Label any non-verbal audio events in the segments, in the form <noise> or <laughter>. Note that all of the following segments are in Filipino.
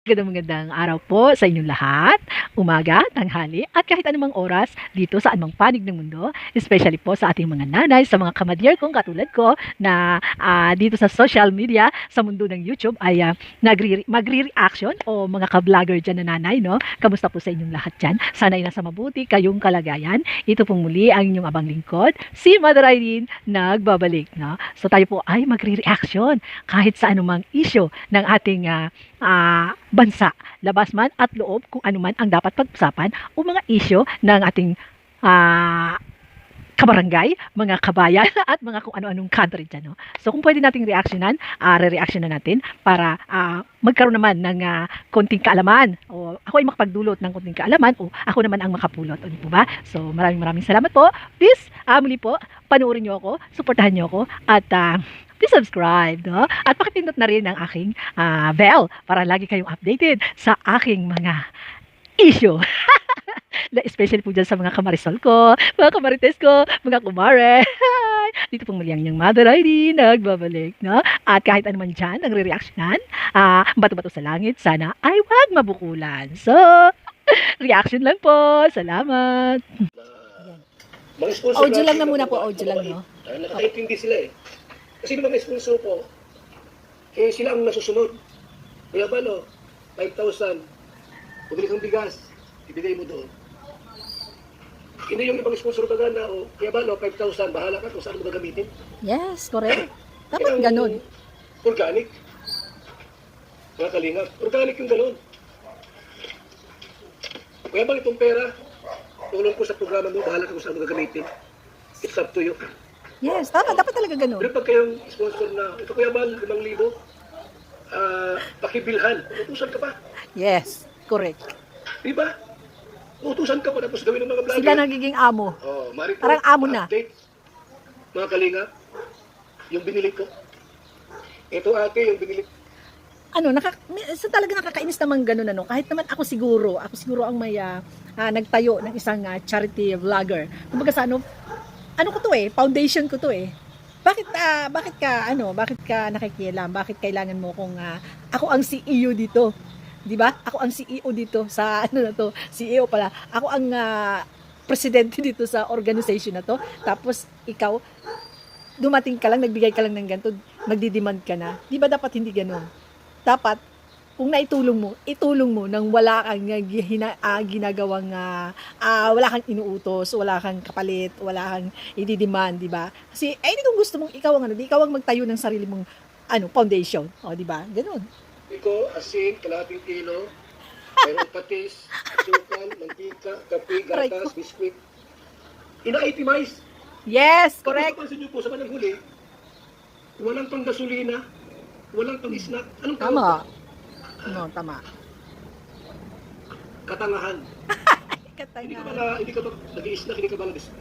Magandang magandang araw po sa inyong lahat, umaga, tanghali, at kahit anumang oras dito sa anumang panig ng mundo, especially po sa ating mga nanay, sa mga kamadyer kong katulad ko na ah, dito sa social media, sa mundo ng YouTube ay uh, magre-reaction o mga ka-vlogger dyan na nanay, no? Kamusta po sa inyong lahat dyan? Sana'y nasa mabuti kayong kalagayan. Ito pong muli ang inyong abang lingkod, si Mother Irene, nagbabalik, no? So tayo po ay magre-reaction kahit sa anumang issue ng ating ah, ah, bansa, labas man at loob kung ano man ang dapat pag-usapan o mga isyo ng ating ah, kabarangay, mga kabayan <laughs> at mga kung ano-anong country dyan. No? So kung pwede nating reactionan, uh, re-reaction na natin para ah, magkaroon naman ng ah, konting kaalaman o ako ay makapagdulot ng konting kaalaman o ako naman ang makapulot. O, di po ba? So maraming maraming salamat po. Please, ah, muli po, panoorin niyo ako, suportahan niyo ako at ah, please subscribe, no? At pakipindot na rin ang aking ah, bell para lagi kayong updated sa aking mga issue. <laughs> Na- Especially po dyan sa mga kamarisol ko, mga kamarites ko, mga kumare. Dito pong muli ang inyong mother ID, nagbabalik, no? At kahit ano man dyan, ang re-reactionan, ah, bato-bato sa langit, sana ay wag mabukulan. So, <laughs> reaction lang po. Salamat. Audio lang na muna po, audio lang, no? Nakakaintindi sila eh. Kasi mga sponsor po, eh sila ang nasusunod. Kaya ba no, 5,000, pabili kang bigas, ibigay mo doon. Hindi yung ibang sponsor baga na, oh, kaya ba no, 5,000, bahala ka kung saan mo gagamitin. Yes, correct. <clears throat> Dapat ganun. Organic. Mga kalingap. Organic yung ganun. Kaya bang itong pera, tulong ko sa programa mo, bahala ka kung saan mo gagamitin. It's up to you. Yes, tama. Dapat talaga ganun. Pero pag kayong sponsor na, ito kuya ba, 5,000, ah, pakibilhan, utusan ka pa. Yes, correct. Di ba? Utusan ka pa tapos gawin ng mga vlogger. Sila nagiging amo. Oh, Marito, Parang amo na. Update. Mga kalinga, yung binili ko. Ito ate, yung binili ano, naka, sa talaga nakakainis naman ganun ano. Kahit naman ako siguro, ako siguro ang may ah, ah, nagtayo ng isang ah, charity vlogger. Kumbaga sa ano, ano ko to eh, foundation ko to eh. Bakit ah, bakit ka ano, bakit ka nakikialam? Bakit kailangan mo kung ah, ako ang CEO dito? 'Di ba? Ako ang CEO dito sa <laughs> ano na to, CEO pala. Ako ang ah, presidente dito sa organization na to. Tapos ikaw dumating ka lang, nagbigay ka lang ng ganito, magdidemand ka na. Di ba dapat hindi ganun? Dapat, kung naitulong mo, itulong mo nang wala kang gina, ah, ginagawang, ah, ah, wala kang inuutos, wala kang kapalit, wala kang i-demand, di ba? Kasi, ay, hindi kung gusto mong ikaw ang ano, di ikaw ang magtayo ng sarili mong ano, foundation. O, di ba? Ganun. ko, asin, kalating kilo, mayroong patis, asukal, mantika, kape, gatas, biskwit. Ina-itemize. Yes, correct. napansin niyo po sa manang huli, walang pang gasolina, walang pang snack. Anong tawag? Tama. No, tama. Katangahan. <laughs> Hindi ka ba, na, hindi ka ba nag-i-snack, hindi ka ba nag-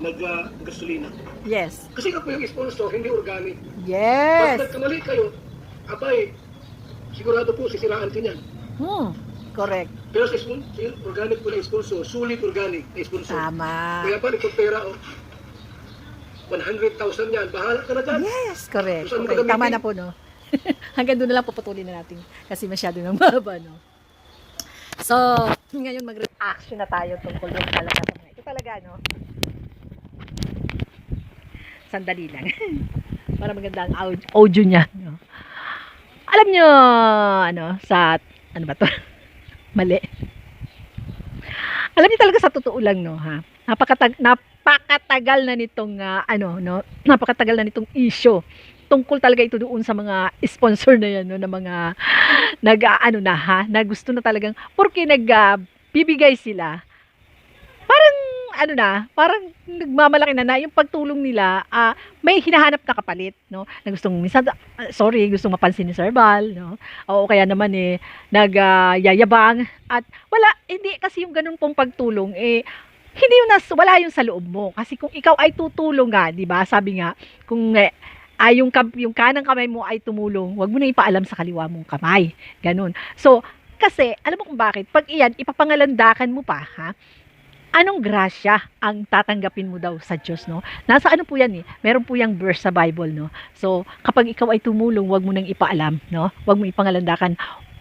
nag-gasolina? Yes. Kasi po yung sponsor, hindi organic. Yes. Pag nagkamali kayo, abay, sigurado po sisiraan ka niyan. Hmm, correct. Pero sa spon- sa organic po na sponsor, sulit organic na sponsor. Tama. Kaya pa, itong pera, oh, 100,000 yan, bahala ka na dyan. Yes, correct. Saan mo correct. Tama gagamitin? na po, no? Hanggang doon na lang puputulin na natin kasi masyado nang mahaba, no? So, ngayon mag-reaction na tayo tungkol doon talaga sa mga ito talaga, no? Sandali lang. <laughs> Para maganda ang audio, audio niya, no? Alam nyo, ano, sa, ano ba to? <laughs> Mali. Alam niyo talaga sa totoo lang, no, ha? Napakatag, napakatagal na nitong, ah, ano, no? Napakatagal na nitong issue tungkol talaga ito doon sa mga sponsor na yan, no, na mga <laughs> nag ano na ha, na gusto na talagang porque nag ah, bibigay sila. Parang ano na, parang nagmamalaki na na yung pagtulong nila, ah, may hinahanap na kapalit, no? Na gustong minsan ah, sorry, gustong mapansin ni Sir Bal, no? O kaya naman eh nagyayabang at wala hindi kasi yung ganun pong pagtulong eh hindi yung nas, wala yung sa loob mo. Kasi kung ikaw ay tutulong nga, 'di ba? Sabi nga, kung eh, ay yung, yung kanang kamay mo ay tumulong, wag mo na ipaalam sa kaliwa mong kamay. Ganun. So, kasi, alam mo kung bakit? Pag iyan, ipapangalandakan mo pa, ha? Anong grasya ang tatanggapin mo daw sa Diyos, no? Nasa ano po yan eh? Meron po yung verse sa Bible, no? So, kapag ikaw ay tumulong, wag mo nang ipaalam, no? Wag mo ipangalandakan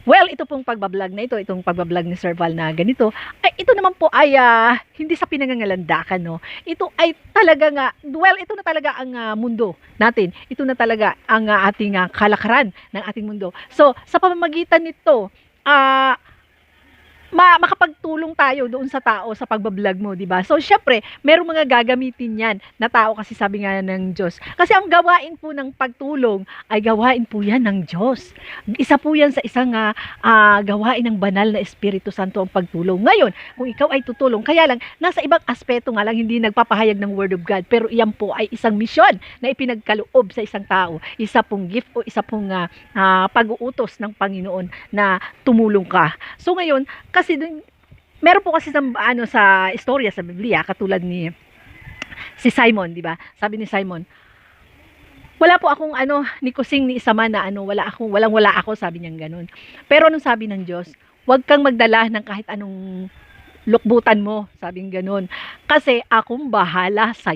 Well, ito pong pagbablog na ito, itong pagbablog ni Sir Val na ganito, ay ito naman po ay ah, hindi sa pinangangalandakan, no? Ito ay talaga nga, well, ito na talaga ang ah, mundo natin. Ito na talaga ang ah, ating ah, kalakaran ng ating mundo. So, sa pamamagitan nito, ah, ma makapagtulong tayo doon sa tao sa pagbablog mo, 'di ba? So syempre, merong mga gagamitin 'yan na tao kasi sabi nga ng Diyos. Kasi ang gawain po ng pagtulong ay gawain po 'yan ng Diyos. Isa po 'yan sa isang ah, ah, gawain ng banal na Espiritu Santo ang pagtulong. Ngayon, kung ikaw ay tutulong, kaya lang nasa ibang aspeto nga lang hindi nagpapahayag ng Word of God, pero iyan po ay isang misyon na ipinagkaloob sa isang tao. Isa pong gift o isa pong ah, ah, pag-uutos ng Panginoon na tumulong ka. So ngayon, kasi dun, meron po kasi sa ano sa istorya sa Biblia katulad ni si Simon, 'di ba? Sabi ni Simon, wala po akong ano ni kusing ni isa man na ano, wala akong walang wala ako, sabi niya ganun. Pero anong sabi ng Diyos? Huwag kang magdala ng kahit anong lukbutan mo, sabing ganun. Kasi akong bahala sa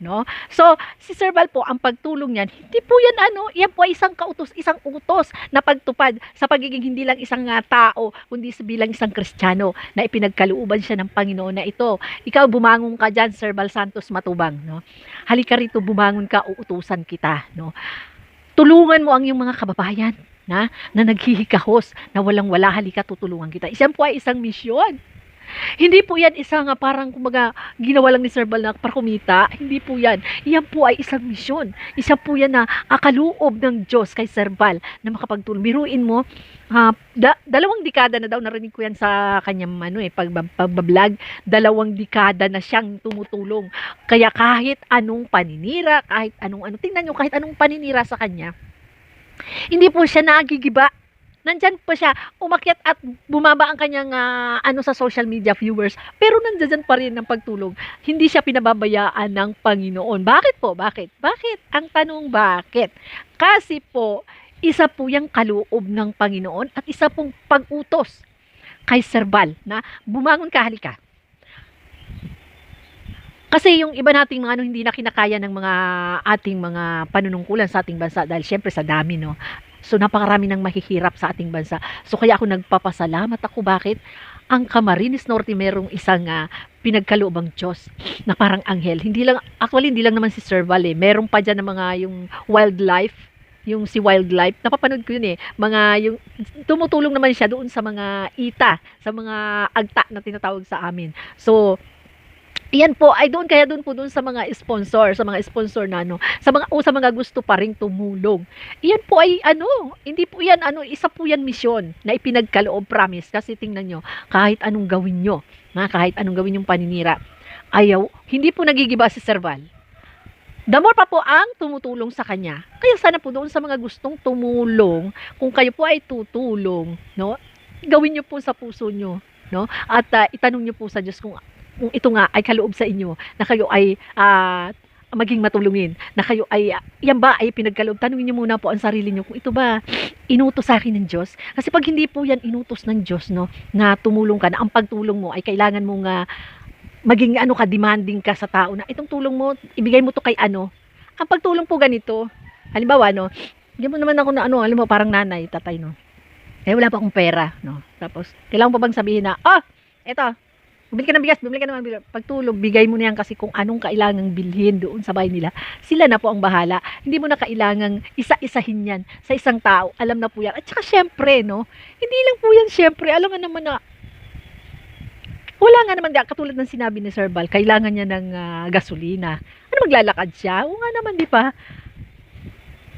no? So, si Sir Val po, ang pagtulong niyan, hindi po yan ano, yan po ay isang kautos, isang utos na pagtupad sa pagiging hindi lang isang nga tao, kundi bilang isang Kristiyano na ipinagkalooban siya ng Panginoon na ito. Ikaw bumangon ka diyan, Sir Val Santos Matubang, no? Halika rito, bumangon ka, uutusan kita, no? Tulungan mo ang iyong mga kababayan na na naghihikahos, na walang-wala halika tutulungan kita. Isang po ay isang misyon. Hindi po yan isang nga parang kumbaga ginawa lang ni Sir Bal na para kumita. Hindi po yan. Yan po ay isang misyon. Isa po yan na akaloob ng Diyos kay Sir Bal na makapagtulong. Biruin mo, ah, da- dalawang dekada na daw narinig ko yan sa kanyang ano eh, pag, pagbablog. Dalawang dekada na siyang tumutulong. Kaya kahit anong paninira, kahit anong ano, tingnan nyo, kahit anong paninira sa kanya, hindi po siya nagigiba nandyan pa siya, umakyat at bumaba ang kanyang ah, ano sa social media viewers, pero nandyan pa rin ang pagtulong. Hindi siya pinababayaan ng Panginoon. Bakit po? Bakit? Bakit? Ang tanong bakit? Kasi po, isa po yung kaloob ng Panginoon at isa pong pag-utos kay Serbal na bumangon ka, halika. Kasi yung iba nating mga ano, hindi na kinakaya ng mga ating mga panunungkulan sa ating bansa dahil syempre sa dami no. So napakarami ng mahihirap sa ating bansa. So kaya ako nagpapasalamat ako bakit ang Camarines Norte merong isang uh, pinagkaloobang Diyos na parang anghel. Hindi lang, actually hindi lang naman si Sir Val eh. Meron pa dyan ng mga yung wildlife, yung si wildlife, napapanood ko yun eh, mga yung, tumutulong naman siya doon sa mga ita, sa mga agta na tinatawag sa amin. So, Iyan po, ay doon kaya doon po doon sa mga sponsor, sa mga sponsor na ano, sa mga o sa mga gusto pa ring tumulong. Iyan po ay ano, hindi po yan ano, isa po yan misyon na ipinagkaloob promise kasi tingnan nyo, kahit anong gawin nyo, na kahit anong gawin yung paninira, ayaw, hindi po nagigiba si Serval. More pa po ang tumutulong sa kanya. Kaya sana po doon sa mga gustong tumulong, kung kayo po ay tutulong, no? Gawin niyo po sa puso niyo, no? At uh, itanong niyo po sa Diyos kung ito nga ay kaloob sa inyo na kayo ay uh, maging matulungin na kayo ay yan ba ay pinagkaloob? Tanungin niyo muna po ang sarili niyo kung ito ba inutos sa akin ng Diyos. Kasi pag hindi po yan inutos ng Diyos no na tumulong ka na ang pagtulong mo ay kailangan mong uh, maging ano ka demanding ka sa tao na itong tulong mo ibigay mo to kay ano? Ang pagtulong po ganito halimbawa no bigyan mo naman ako na ano alam mo parang nanay tatay no. Eh wala pa akong pera no. Tapos kailangan pa bang sabihin na oh, eto Bumili ka ng bigas, bumili ka ng bigas. Pagtulog, bigay mo na yan kasi kung anong kailangang bilhin doon sa bahay nila, sila na po ang bahala. Hindi mo na kailangang isa-isahin yan sa isang tao. Alam na po yan. At saka syempre, no, hindi lang po yan syempre. Alam nga naman na, wala nga naman, katulad ng sinabi ni Sir Bal, kailangan niya ng uh, gasolina. Ano maglalakad siya? O nga naman, di ba?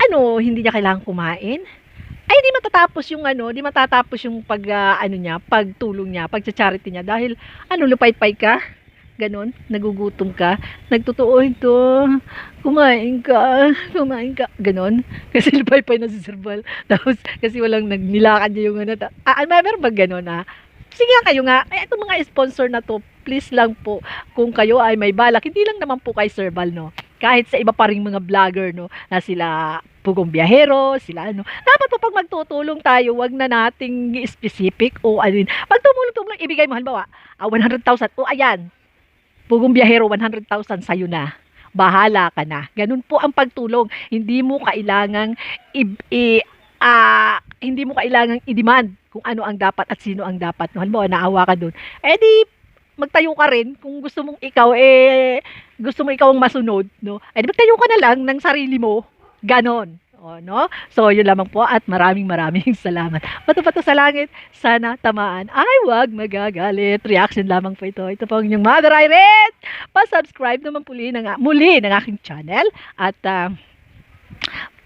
Ano, hindi niya kailangan kumain? Ay di matatapos yung ano, di matatapos yung pag uh, ano niya, pagtulong niya, pagcha-charity niya. Dahil ano lupay-pay ka, ganun, nagugutom ka, nagtotoo ito, kumain ka, kumain ka, ganun, <laughs> kasi lupay-pay na si Sirbal, <laughs> tapos kasi walang nagnilakad niya yung ano, ta- ah, meron ba ganun ah, sige nga kayo nga, ay, itong mga sponsor na to, please lang po, kung kayo ay may balak, hindi lang naman po kay Sirbal, no, kahit sa iba pa ring mga vlogger, no, na sila pugong biyahero, sila ano. Dapat po pag magtutulong tayo, wag na nating specific o ano yun. Pag tumulong-tulong, ibigay mo, halimbawa, uh, 100,000, o ayan, pugong biyahero, 100,000 sa'yo na. Bahala ka na. Ganun po ang pagtulong. Hindi mo kailangang i, i ah, hindi mo kailangang i-demand kung ano ang dapat at sino ang dapat. No? Halimbawa, naawa ka doon. Eh di, magtayo ka rin kung gusto mong ikaw, eh, gusto mo ikaw ang masunod, no? Eh magtayo ka na lang ng sarili mo. Ganon. O, no? So, yun lamang po at maraming maraming <laughs> salamat. Pato-pato sa langit, sana tamaan. Ay, wag magagalit. Reaction lamang po ito. Ito po ang inyong Mother Irene. Pa-subscribe naman muli ng, muli ng aking channel. At, ah,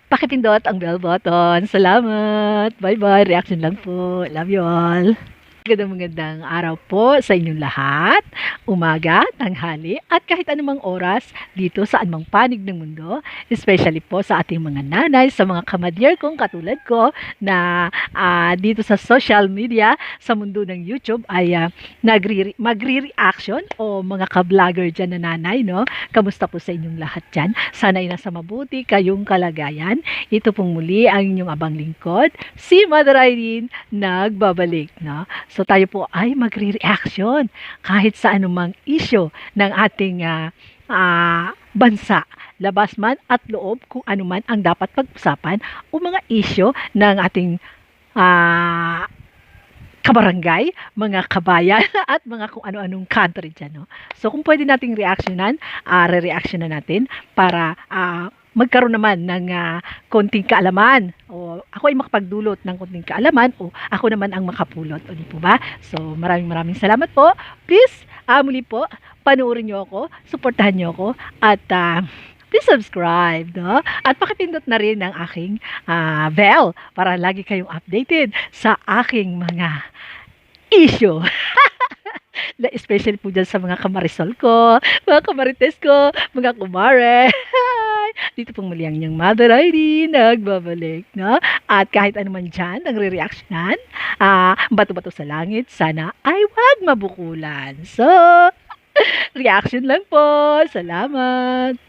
pakipindot ang bell button. Salamat. Bye-bye. Reaction lang po. Love you all. Magandang magandang araw po sa inyong lahat. Umaga, tanghali, at kahit anumang oras dito sa anumang panig ng mundo. Especially po sa ating mga nanay, sa mga kamadyer kong katulad ko na ah, dito sa social media, sa mundo ng YouTube ay ah, nagre magre-reaction o mga ka-vlogger dyan na nanay, no? Kamusta po sa inyong lahat dyan? Sana ay nasa mabuti kayong kalagayan. Ito pong muli ang inyong abang lingkod, si Mother Irene, nagbabalik, no? So tayo po ay magre-reaction kahit sa anumang issue ng ating ah, ah, bansa, labas man at loob kung ano man ang dapat pag-usapan o mga issue ng ating ah, kabarangay, mga kabayan <laughs> at mga kung ano-anong country dyan. No? So kung pwede nating reactionan, uh, re-reactionan natin para ah, magkaroon naman ng ah, konting kaalaman o ako ay makapagdulot ng konting kaalaman o ako naman ang makapulot. O di po ba? So maraming maraming salamat po. Please, ah, muli po, panoorin niyo ako, suportahan niyo ako at ah, please subscribe, no? At pakipindot na rin ang aking ah, bell para lagi kayong updated sa aking mga issue. <laughs> Especially po dyan sa mga kamarisol ko, mga kamarites ko, mga kumare. <laughs> Dito pong muli ang inyong Mother ID nagbabalik, no? At kahit ano man dyan, ang re-reactionan, ah, bato-bato sa langit, sana ay wag mabukulan. So, <laughs> reaction lang po. Salamat.